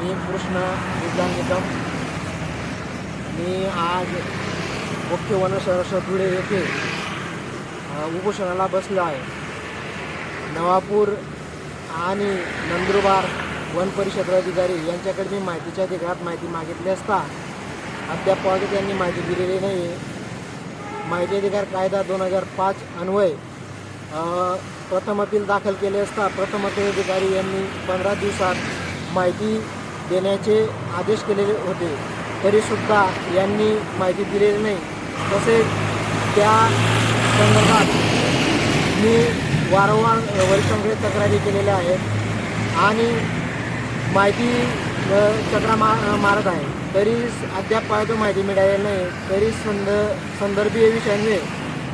मी कृष्ण विज्ञान निकम मी आज मुख्य वनसंरक्षक धुळे येथे उपोषणाला बसलो आहे. नवापूर आणि नंदुरबार वन परिषद अधिकारी यांच्याकडे मी माहितीच्या अधिकारात माहिती मागितली असता अद्याप त्यांनी माहिती दिलेली नाही आहे माहिती अधिकार कायदा दोन हजार पाच अन्वय प्रथम अपील दाखल केले असता प्रथम अपील अधिकारी यांनी पंधरा दिवसात माहिती देण्याचे आदेश केलेले होते. तरीसुद्धा यांनी माहिती दिलेली नाही. तसेच त्या संदर्भात मी वारंवार वरिष्ठांकडे तक्रारी केलेल्या आहेत आणि माहिती चक्रा मा मारत आहे. तरी अद्याप माहिती मिळालेली नाही. तरी संद संदर्भीय विषयांमुळे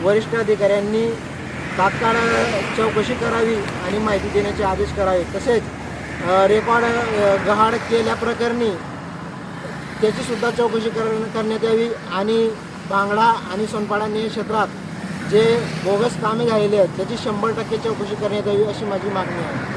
वरिष्ठ अधिकाऱ्यांनी तात्काळ चौकशी करावी आणि माहिती देण्याचे आदेश करावे. तसेच रेकॉर्ड गहाड केल्याप्रकरणी त्याचीसुद्धा चौकशी कर करण्यात यावी आणि बांगडा आणि सोनपाडा न्याय क्षेत्रात जे बोगस कामे झालेले आहेत त्याची शंभर टक्के चौकशी करण्यात यावी अशी माझी मागणी आहे.